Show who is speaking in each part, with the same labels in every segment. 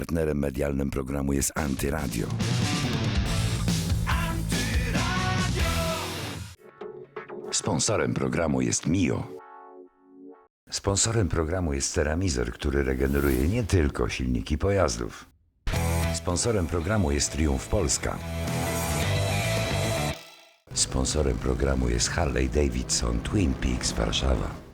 Speaker 1: Partnerem medialnym programu jest Antyradio. Sponsorem programu jest Mio. Sponsorem programu jest Ceramizer, który regeneruje nie tylko silniki pojazdów. Sponsorem programu jest Triumf Polska. Sponsorem programu jest Harley Davidson Twin Peaks Warszawa.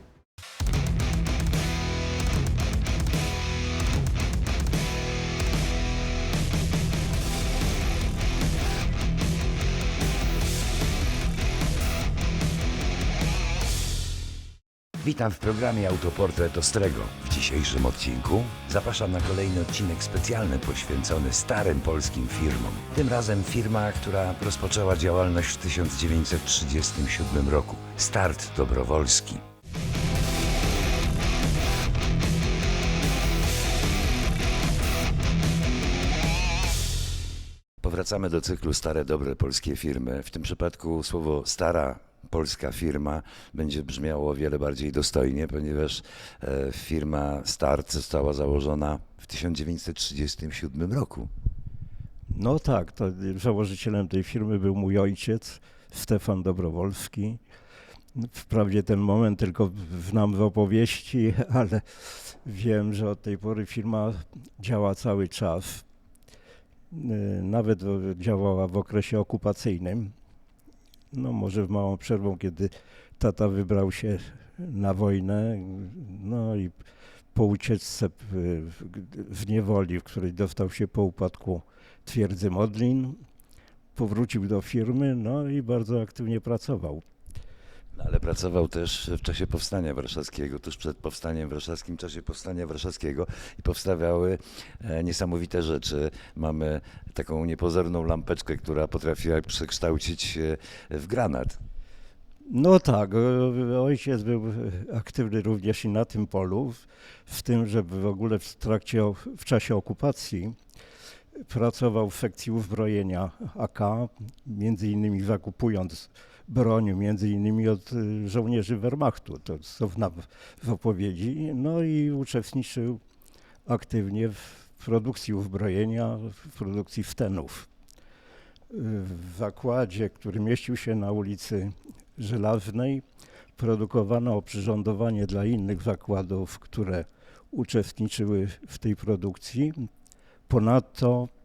Speaker 1: Witam w programie Autoportret Ostrego. W dzisiejszym odcinku zapraszam na kolejny odcinek specjalny poświęcony starym polskim firmom. Tym razem firma, która rozpoczęła działalność w 1937 roku. Start Dobrowolski. Powracamy do cyklu Stare Dobre Polskie Firmy. W tym przypadku słowo stara polska firma będzie brzmiało o wiele bardziej dostojnie, ponieważ e, firma Start została założona w 1937 roku.
Speaker 2: No tak, to założycielem tej firmy był mój ojciec, Stefan Dobrowolski. Wprawdzie ten moment tylko znam w opowieści, ale wiem, że od tej pory firma działa cały czas. Y, Nawet działała w okresie okupacyjnym. No może w małą przerwą, kiedy tata wybrał się na wojnę, no i po ucieczce w, niewoli, w której dostał się po upadku twierdzy Modlin, powrócił do firmy, no i bardzo aktywnie pracował.
Speaker 1: No, ale pracował też w czasie Powstania Warszawskiego, tuż przed Powstaniem Warszawskim, w czasie Powstania Warszawskiego i powstawały e, niesamowite rzeczy. Mamy taką niepozorną lampeczkę, która potrafiła przekształcić się w granat.
Speaker 2: No tak, ojciec był aktywny również i na tym polu, w- tym, że w ogóle w trakcie, w czasie okupacji pracował w sekcji uzbrojenia AK, między innymi zakupując broń, między innymi od y, żołnierzy Wehrmachtu, to co znam w opowiedzi, no i uczestniczył aktywnie w produkcji uzbrojenia, w produkcji wtenów. W zakładzie, który mieścił się na ulicy Żelaznej, produkowano oprzyrządowanie dla innych zakładów, które uczestniczyły w tej produkcji. Ponadto y,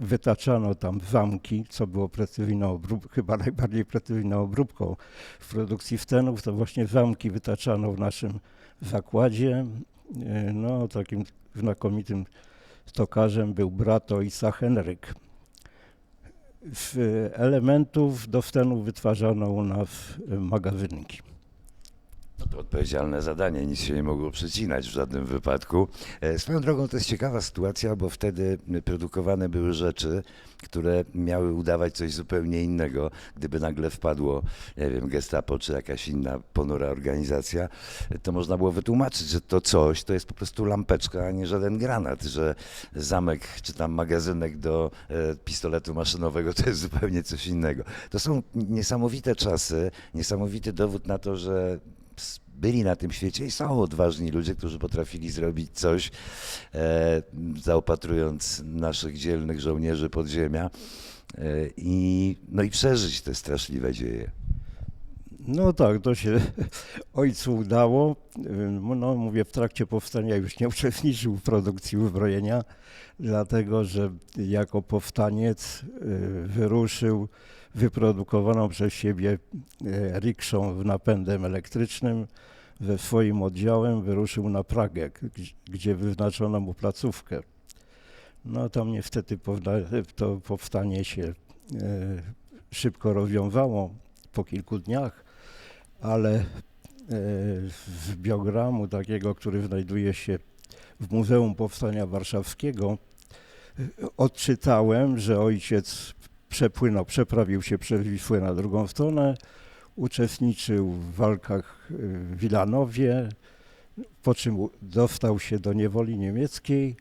Speaker 2: wytaczano tam zamki, co było precyzyjną obrób, chyba najbardziej precyzyjną obróbką w produkcji wtenów, to właśnie zamki wytaczano w naszym zakładzie. Y, No, takim znakomitym stokarzem był brat ojca Henryk. Z elementów do wtenu wytwarzano u nas magazynki.
Speaker 1: No to odpowiedzialne zadanie, nic się nie mogło przecinać w żadnym wypadku. E, Swoją drogą to jest ciekawa sytuacja, bo wtedy produkowane były rzeczy, które miały udawać coś zupełnie innego. Gdyby nagle wpadło, nie wiem, gestapo czy jakaś inna ponura organizacja, to można było wytłumaczyć, że to coś to jest po prostu lampeczka, a nie żaden granat, że zamek czy tam magazynek do e, pistoletu maszynowego to jest zupełnie coś innego. To są niesamowite czasy, niesamowity dowód na to, że byli na tym świecie i są odważni ludzie, którzy potrafili zrobić coś, e, zaopatrując naszych dzielnych żołnierzy podziemia e, i, no i przeżyć te straszliwe dzieje.
Speaker 2: No tak, to się ojcu udało. No mówię, w trakcie powstania już nie uczestniczył w produkcji uzbrojenia, dlatego że jako powstaniec y, wyruszył wyprodukowaną przez siebie y, rikszą napędem elektrycznym. Ze swoim oddziałem wyruszył na Pragę, gdzie wyznaczono mu placówkę. No tam niestety to powstanie się y, szybko rozwiązało po kilku dniach ale e, z biogramu takiego, który znajduje się w Muzeum Powstania Warszawskiego, e, odczytałem, że ojciec przepłynął, przeprawił się przez Wisłę na drugą stronę, uczestniczył w walkach e, w Wilanowie, po czym dostał się do niewoli niemieckiej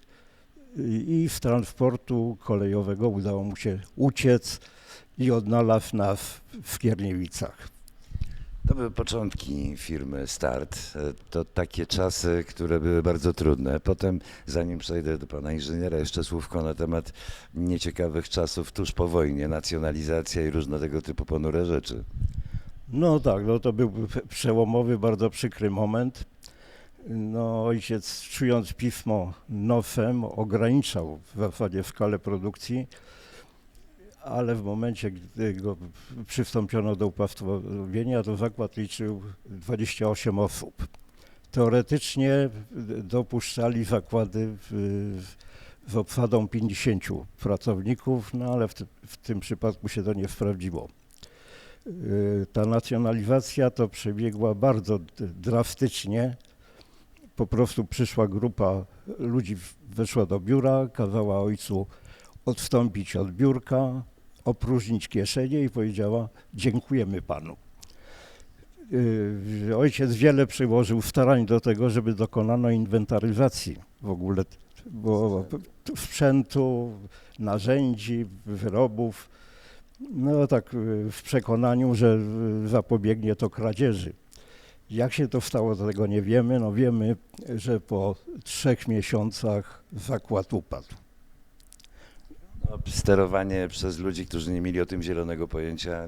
Speaker 2: i z transportu kolejowego udało mu się uciec i odnalazł nas w Skierniewicach.
Speaker 1: To były początki firmy Start. To takie czasy, które były bardzo trudne. Potem, zanim przejdę do pana inżyniera, jeszcze słówko na temat nieciekawych czasów tuż po wojnie, nacjonalizacja i różne tego typu ponure rzeczy.
Speaker 2: No tak, no to był przełomowy, bardzo przykry moment. No, ojciec, czując pismo nofem, ograniczał w zasadzie skalę produkcji, ale w momencie, gdy go przystąpiono do upaństwowienia, to zakład liczył 28 osób. Teoretycznie dopuszczali zakłady w, z obsadą 50 pracowników, no ale w, w tym przypadku się to nie sprawdziło. Y, Ta nacjonalizacja to przebiegła bardzo drastycznie. Po prostu przyszła grupa ludzi, weszła do biura, kazała ojcu odstąpić od biurka, opróżnić kieszenie i powiedziała: Dziękujemy panu. Y, Ojciec wiele przyłożył starań do tego, żeby dokonano inwentaryzacji w ogóle p- sprzętu, narzędzi, wyrobów. No tak y, w przekonaniu, że y, zapobiegnie to kradzieży. Jak się to stało, tego nie wiemy. No wiemy, że po trzech miesiącach zakład upadł.
Speaker 1: No, sterowanie przez ludzi, którzy nie mieli o tym zielonego pojęcia,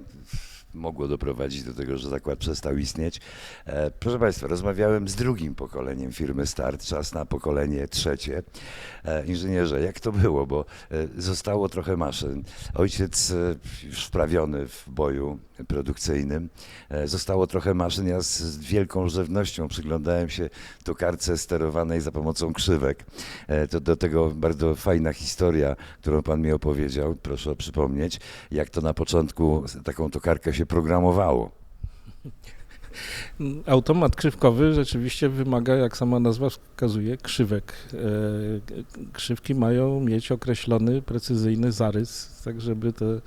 Speaker 1: mogło doprowadzić do tego, że zakład przestał istnieć. E, proszę Państwa, rozmawiałem z drugim pokoleniem firmy Start, czas na pokolenie trzecie. E, inżynierze, jak to było? Bo e, zostało trochę maszyn. Ojciec już wprawiony w boju produkcyjnym. Zostało trochę maszyn. Ja z, wielką rzewnością przyglądałem się tokarce sterowanej za pomocą krzywek. To do tego bardzo fajna historia, którą Pan mi opowiedział. Proszę przypomnieć, jak to na początku taką tokarkę się programowało.
Speaker 3: Automat krzywkowy rzeczywiście wymaga, jak sama nazwa wskazuje, krzywek. E, Krzywki mają mieć określony, precyzyjny zarys, tak żeby te e,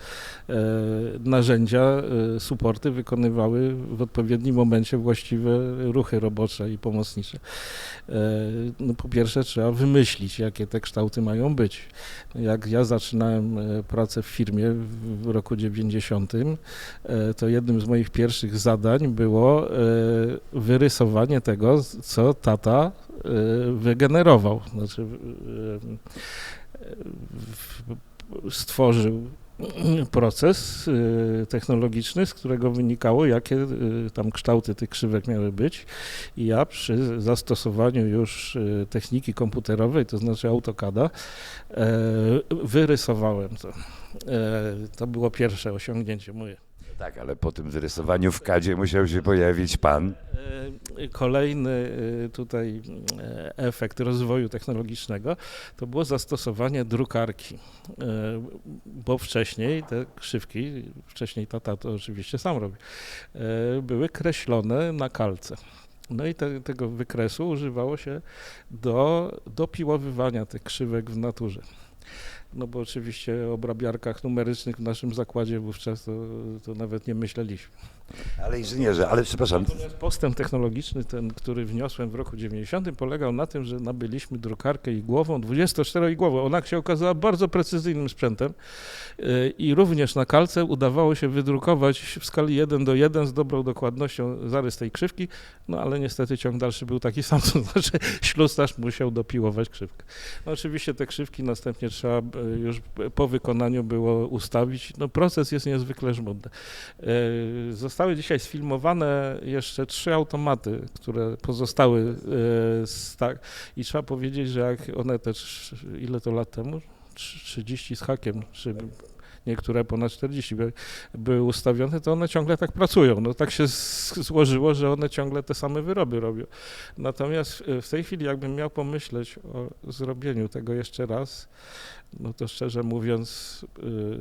Speaker 3: narzędzia, e, suporty wykonywały w odpowiednim momencie właściwe ruchy robocze i pomocnicze. No, po pierwsze trzeba wymyślić, jakie te kształty mają być. Jak ja zaczynałem pracę w firmie w roku 90, e, to jednym z moich pierwszych zadań było e, wyrysowanie tego, co tata e, wygenerował. Znaczy, w- stworzył proces technologiczny, z którego wynikało, jakie tam kształty tych krzywek miały być. I ja przy zastosowaniu już techniki komputerowej, to znaczy AutoCADa, wyrysowałem to. To było pierwsze osiągnięcie moje.
Speaker 1: Tak, ale po tym wyrysowaniu w kadzie musiał się pojawić Pan.
Speaker 3: E, Kolejny e, tutaj e, efekt rozwoju technologicznego to było zastosowanie drukarki, bo wcześniej te krzywki, wcześniej tata to oczywiście sam robi, były kreślone na kalce. No i te, tego wykresu używało się do dopiłowywania tych krzywek w naturze. No bo oczywiście o obrabiarkach numerycznych w naszym zakładzie wówczas to, to nawet nie myśleliśmy.
Speaker 1: Ale inżynierze, ale przepraszam,
Speaker 3: Natomiast postęp technologiczny, ten, który wniosłem w roku 90, polegał na tym, że nabyliśmy drukarkę igłową, 24-igłową. Ona się okazała bardzo precyzyjnym sprzętem yy, i również na kalce udawało się wydrukować w skali 1 do 1 z dobrą dokładnością zarys tej krzywki, no ale niestety ciąg dalszy był taki sam, to znaczy ślusarz musiał dopiłować krzywkę. No, oczywiście te krzywki następnie trzeba e, już po wykonaniu było ustawić. No proces jest niezwykle żmudny. E, Zostały dzisiaj sfilmowane jeszcze trzy automaty, które pozostały e, z, tak, i trzeba powiedzieć, że jak one te, trz- ile to lat temu? Trz- 30 z hakiem, czy niektóre ponad 40 by, były ustawione, to one ciągle tak pracują. No tak się złożyło, że one ciągle te same wyroby robią. Natomiast e, w tej chwili jakbym miał pomyśleć o zrobieniu tego jeszcze raz, no to szczerze mówiąc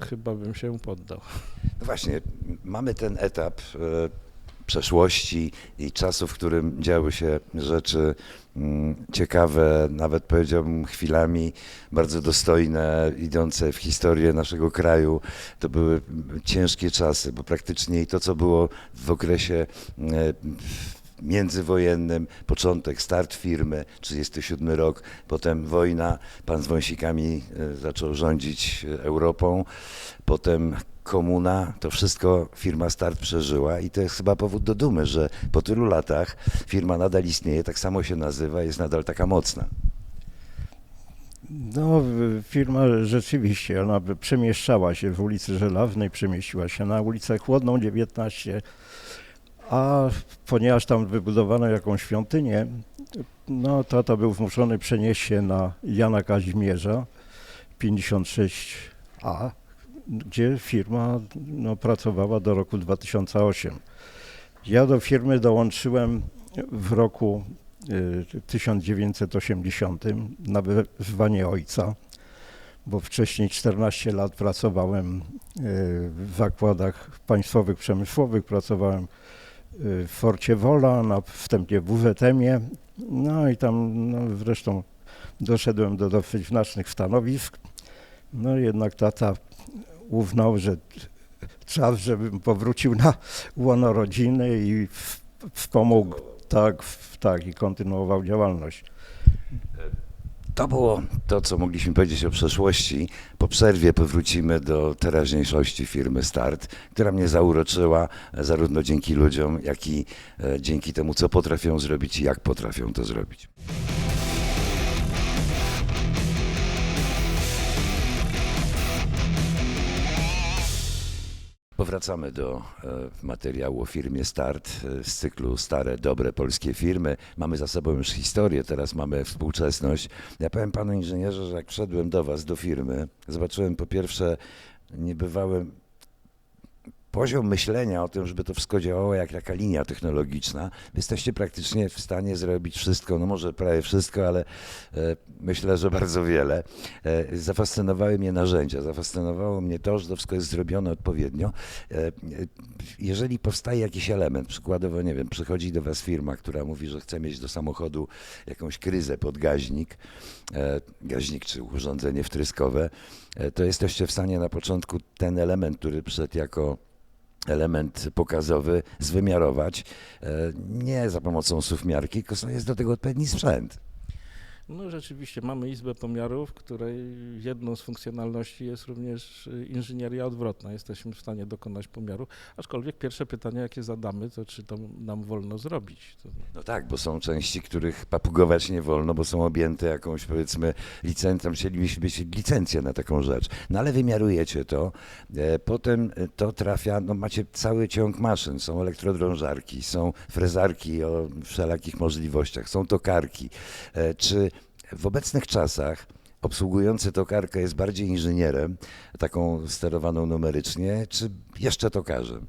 Speaker 3: e, chyba bym się poddał.
Speaker 1: No właśnie, mamy ten etap e, przeszłości i czasu, w którym działy się rzeczy mm, ciekawe, nawet powiedziałbym chwilami bardzo dostojne, idące w historię naszego kraju. To były ciężkie czasy, bo praktycznie to, co było w okresie e, międzywojennym, początek, start firmy, 37 rok, potem wojna, pan z wąsikami e, zaczął rządzić e, Europą, potem komuna, to wszystko firma Start przeżyła i to jest chyba powód do dumy, że po tylu latach firma nadal istnieje, tak samo się nazywa, jest nadal taka mocna.
Speaker 2: No, firma rzeczywiście, ona przemieszczała się w ulicy Żelawnej, przemieściła się na ulicę Chłodną 19, a ponieważ tam wybudowano jakąś świątynię, no tata był zmuszony przenieść się na Jana Kazimierza 56A, gdzie firma no, pracowała do roku 2008. Ja do firmy dołączyłem w roku y, 1980 na wezwanie ojca, bo wcześniej 14 lat pracowałem y, w zakładach państwowych przemysłowych, pracowałem y, w Forcie Wola, na wstępie WZM-ie, no i tam no, zresztą doszedłem do dosyć znacznych stanowisk. No jednak tata uznał, że czas, żebym powrócił na łono rodziny i wspomógł tak, tak i kontynuował działalność.
Speaker 1: To było to, co mogliśmy powiedzieć o przeszłości. Po przerwie powrócimy do teraźniejszości firmy Start, która mnie zauroczyła e, zarówno dzięki ludziom, jak i e, dzięki temu, co potrafią zrobić i jak potrafią to zrobić. Powracamy do e, materiału o firmie Start e, z cyklu Stare, dobre polskie firmy. Mamy za sobą już historię, teraz mamy współczesność. Ja powiem panu inżynierze, że jak wszedłem do was, do firmy, zobaczyłem po pierwsze niebywały poziom myślenia o tym, żeby to wszystko działało jak taka linia technologiczna. Jesteście praktycznie w stanie zrobić wszystko, no może prawie wszystko, ale e, myślę, że bardzo wiele. E, zafascynowały mnie narzędzia, zafascynowało mnie to, że to wszystko jest zrobione odpowiednio. E, jeżeli powstaje jakiś element, przykładowo, nie wiem, przychodzi do was firma, która mówi, że chce mieć do samochodu jakąś kryzę pod gaźnik, gaźnik czy urządzenie wtryskowe, to jesteście w stanie na początku ten element, który przyszedł jako element pokazowy, zwymiarować, e, nie za pomocą suwmiarki, tylko jest do tego odpowiedni sprzęt.
Speaker 3: No rzeczywiście mamy izbę pomiarów, której jedną z funkcjonalności jest również y, inżynieria odwrotna. Jesteśmy w stanie dokonać pomiaru, aczkolwiek pierwsze pytanie, jakie zadamy, to czy to nam wolno zrobić.
Speaker 1: No tak, bo są części, których papugować nie wolno, bo są objęte jakąś powiedzmy licencją, chcielibyśmy mieć licencję na taką rzecz. No ale wymiarujecie to, e, potem e, to trafia, no macie cały ciąg maszyn, są elektrodrążarki, są frezarki o wszelakich możliwościach, są tokarki. E, Czy w obecnych czasach obsługujący tokarkę jest bardziej inżynierem, taką sterowaną numerycznie, czy jeszcze tokarzem?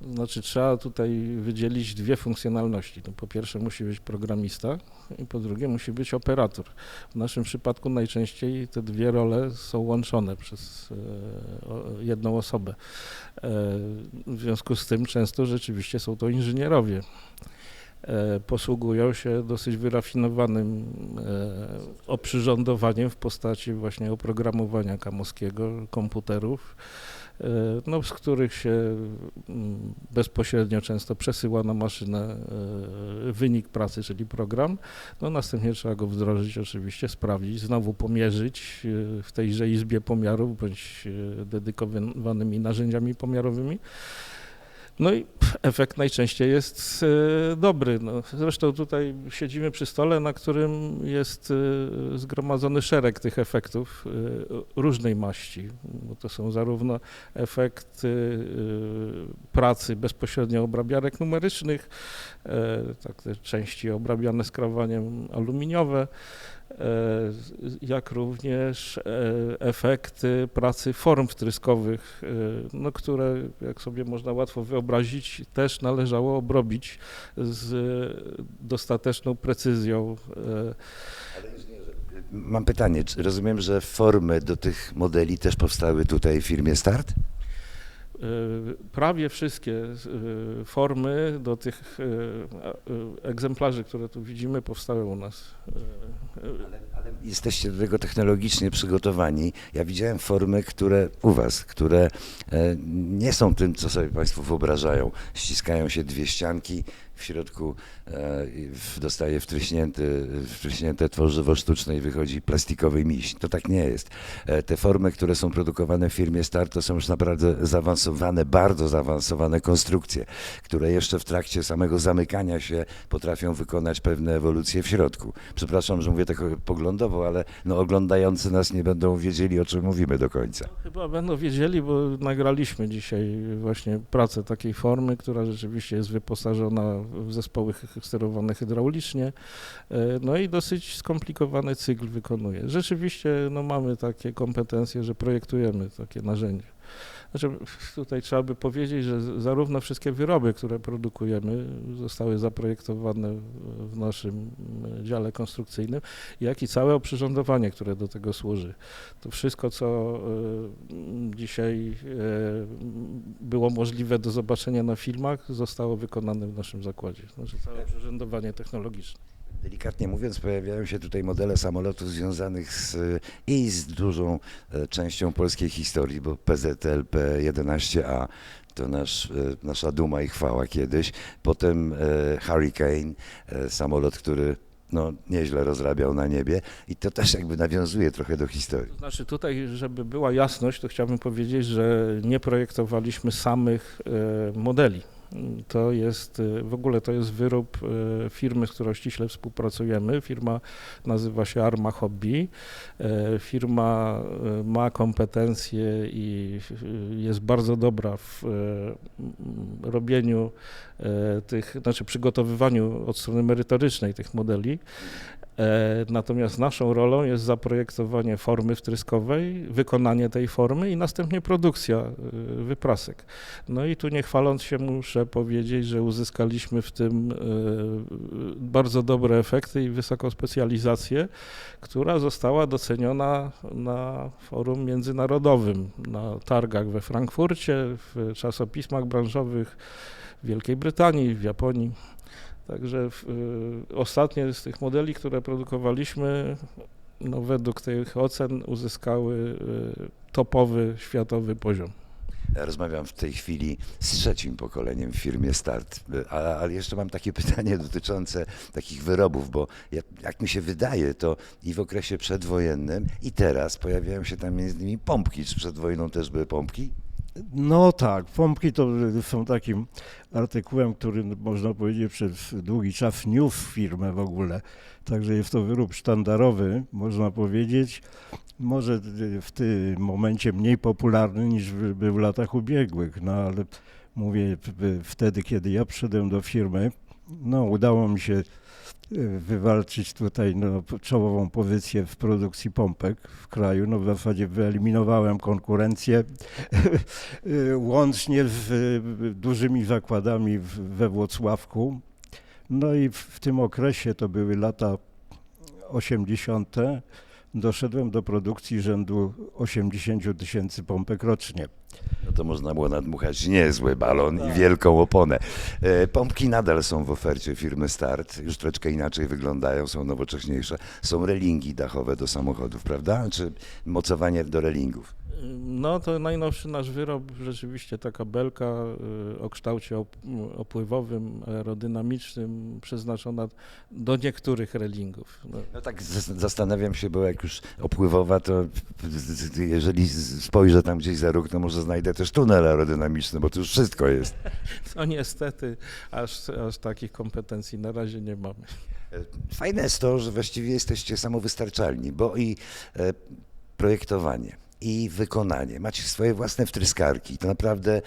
Speaker 3: Znaczy trzeba tutaj wydzielić dwie funkcjonalności. No, po pierwsze musi być programista i po drugie musi być operator. W naszym przypadku najczęściej te dwie role są łączone przez e, jedną osobę. E, w związku z tym często rzeczywiście są to inżynierowie. E, posługują się dosyć wyrafinowanym e, oprzyrządowaniem w postaci właśnie oprogramowania kamoskiego, komputerów e, no, z których się mm, bezpośrednio często przesyła na maszynę wynik pracy, czyli program. No, następnie trzeba go wdrożyć oczywiście, sprawdzić, znowu pomierzyć w tejże izbie pomiarów bądź dedykowanymi narzędziami pomiarowymi. No i efekt najczęściej jest e, dobry. No, zresztą tutaj siedzimy przy stole, na którym jest e, zgromadzony szereg tych efektów e, różnej maści, bo to są zarówno efekty pracy bezpośrednio obrabiarek numerycznych, tak części obrabiane skrawaniem aluminiowe, jak również e, efekty pracy form wtryskowych, e, no, które, jak sobie można łatwo wyobrazić, też należało obrobić z dostateczną precyzją. e,
Speaker 1: Mam pytanie, rozumiem, że formy do tych modeli też powstały tutaj w firmie Start?
Speaker 3: E, Prawie wszystkie e, formy do tych e, egzemplarzy, które tu widzimy, powstały u nas.
Speaker 1: Ale, ale jesteście do tego technologicznie przygotowani. Ja widziałem formy, które u was, które e, nie są tym, co sobie Państwo wyobrażają. Ściskają się dwie ścianki, w środku e, dostaje wtryśnięty, wtryśnięte tworzywo sztuczne i wychodzi plastikowy miś. To tak nie jest. E, te formy, które są produkowane w firmie Start, to są już naprawdę zaawansowane, bardzo zaawansowane konstrukcje, które jeszcze w trakcie samego zamykania się potrafią wykonać pewne ewolucje w środku. Przepraszam, że mówię tak poglądowo, ale no, oglądający nas nie będą wiedzieli, o czym mówimy do końca.
Speaker 3: Chyba będą wiedzieli, bo nagraliśmy dzisiaj właśnie pracę takiej formy, która rzeczywiście jest wyposażona zespoły sterowane hydraulicznie, e, no i dosyć skomplikowany cykl wykonuje. Rzeczywiście no, mamy takie kompetencje, że projektujemy takie narzędzia. Znaczy, tutaj trzeba by powiedzieć, że zarówno wszystkie wyroby, które produkujemy, zostały zaprojektowane w naszym e, dziale konstrukcyjnym, jak i całe oprzyrządowanie, które do tego służy. To wszystko, co e, dzisiaj e, było możliwe do zobaczenia na filmach, zostało wykonane w naszym zakładzie. Znaczy całe oprzyrządowanie technologiczne.
Speaker 1: Delikatnie mówiąc, pojawiają się tutaj modele samolotów związanych z, i z dużą e, częścią polskiej historii, bo PZL P-11A to nasz, e, nasza duma i chwała kiedyś. Potem e, Hurricane, e, samolot, który no, nieźle rozrabiał na niebie i to też jakby nawiązuje trochę do historii.
Speaker 3: To znaczy tutaj, żeby była jasność, to chciałbym powiedzieć, że nie projektowaliśmy samych e, modeli. To jest, e, w ogóle to jest wyrób e, firmy, z którą ściśle współpracujemy. Firma nazywa się Arma Hobby. E, Firma ma kompetencje i jest bardzo dobra w robieniu tych, znaczy przygotowywaniu od strony merytorycznej tych modeli. E, Natomiast naszą rolą jest zaprojektowanie formy wtryskowej, wykonanie tej formy i następnie produkcja e, wyprasek. No i tu nie chwaląc się muszę powiedzieć, że uzyskaliśmy w tym e, bardzo dobre efekty i wysoką specjalizację, która została doceniona na forum międzynarodowym, na targach we Frankfurcie, w czasopismach branżowych w Wielkiej Brytanii, w Japonii. Także w, y, ostatnie z tych modeli, które produkowaliśmy, no według tych ocen uzyskały y, topowy światowy poziom.
Speaker 1: Rozmawiam w tej chwili z trzecim pokoleniem w firmie Start, ale, ale jeszcze mam takie pytanie dotyczące takich wyrobów, bo jak, jak mi się wydaje, to i w okresie przedwojennym i teraz pojawiają się tam między innymi pompki. Czy przed wojną też były pompki?
Speaker 2: No tak, pompki to są takim artykułem, który można powiedzieć przez długi czas niósł firmę w ogóle. Także jest to wyrób sztandarowy, można powiedzieć. Może w tym momencie mniej popularny niż był w latach ubiegłych, no ale mówię wtedy, kiedy ja przyszedłem do firmy, no udało mi się wywalczyć tutaj no, czołową pozycję w produkcji pompek w kraju. No w zasadzie wyeliminowałem konkurencję łącznie z y, dużymi zakładami we Włocławku. No i w, w tym okresie, to były lata 80., doszedłem do produkcji rzędu 80 tysięcy pompek rocznie.
Speaker 1: No to można było nadmuchać niezły balon i wielką oponę. E, Pompki nadal są w ofercie firmy Start, już troszeczkę inaczej wyglądają, są nowocześniejsze. Są relingi dachowe do samochodów, prawda? Czy mocowanie do relingów?
Speaker 3: No to najnowszy nasz wyrób, rzeczywiście taka belka y, o kształcie op- opływowym, aerodynamicznym, przeznaczona do niektórych relingów. No,
Speaker 1: No tak zas- zastanawiam się, bo jak już opływowa, to jeżeli spojrzę tam gdzieś za róg, to może znajdę też tunel aerodynamiczny, bo tu już wszystko jest.
Speaker 3: no niestety aż, aż takich kompetencji na razie nie mamy.
Speaker 1: Fajne jest to, że właściwie jesteście samowystarczalni, bo i e, projektowanie, i wykonanie. Macie swoje własne wtryskarki. To naprawdę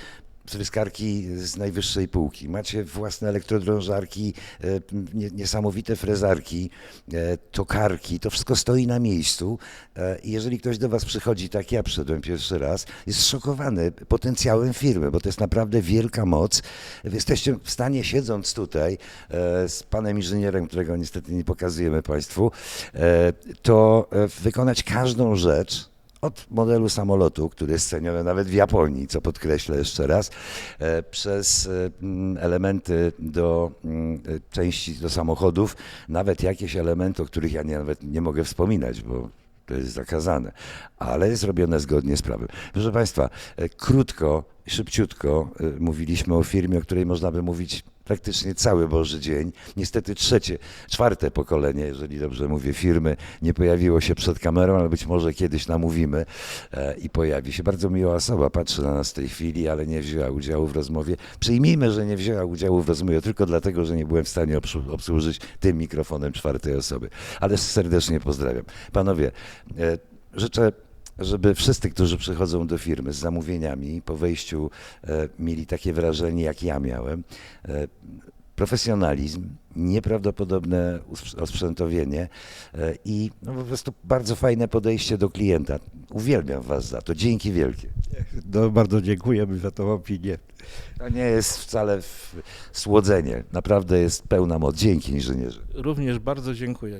Speaker 1: wtryskarki z najwyższej półki. Macie własne elektrodrążarki, e, nie, niesamowite frezarki, e, tokarki. To wszystko stoi na miejscu. E, I jeżeli ktoś do Was przychodzi, tak ja przyszedłem pierwszy raz, jest szokowany potencjałem firmy, bo to jest naprawdę wielka moc. Wy Jesteście w stanie, siedząc tutaj z panem inżynierem, którego niestety nie pokazujemy Państwu, to wykonać każdą rzecz, od modelu samolotu, który jest ceniony nawet w Japonii, co podkreślę jeszcze raz, e, przez e, mm, elementy do mm, e, części do samochodów, nawet jakieś elementy, o których ja nie, nawet nie mogę wspominać, bo to jest zakazane, ale jest robione zgodnie z prawem. Proszę Państwa, krótko, szybciutko mówiliśmy o firmie, o której można by mówić praktycznie cały Boży Dzień. Niestety trzecie, czwarte pokolenie, jeżeli dobrze mówię, firmy nie pojawiło się przed kamerą, ale być może kiedyś namówimy e, i pojawi się. Bardzo miła osoba, patrzy na nas w tej chwili, ale nie wzięła udziału w rozmowie. Przyjmijmy, że nie wzięła udziału w rozmowie tylko dlatego, że nie byłem w stanie obsłu- obsłużyć tym mikrofonem czwartej osoby. Ale serdecznie pozdrawiam. Panowie, e, życzę żeby wszyscy, którzy przychodzą do firmy z zamówieniami, po wejściu e, mieli takie wrażenie, jak ja miałem. E, profesjonalizm, nieprawdopodobne osprzętowienie e, i no, po prostu bardzo fajne podejście do klienta. Uwielbiam Was za to. Dzięki wielkie.
Speaker 2: No, bardzo dziękujemy za tą opinię.
Speaker 1: To nie jest wcale w- słodzenie. Naprawdę jest pełna moc. Dzięki inżynierze.
Speaker 3: Również bardzo dziękuję.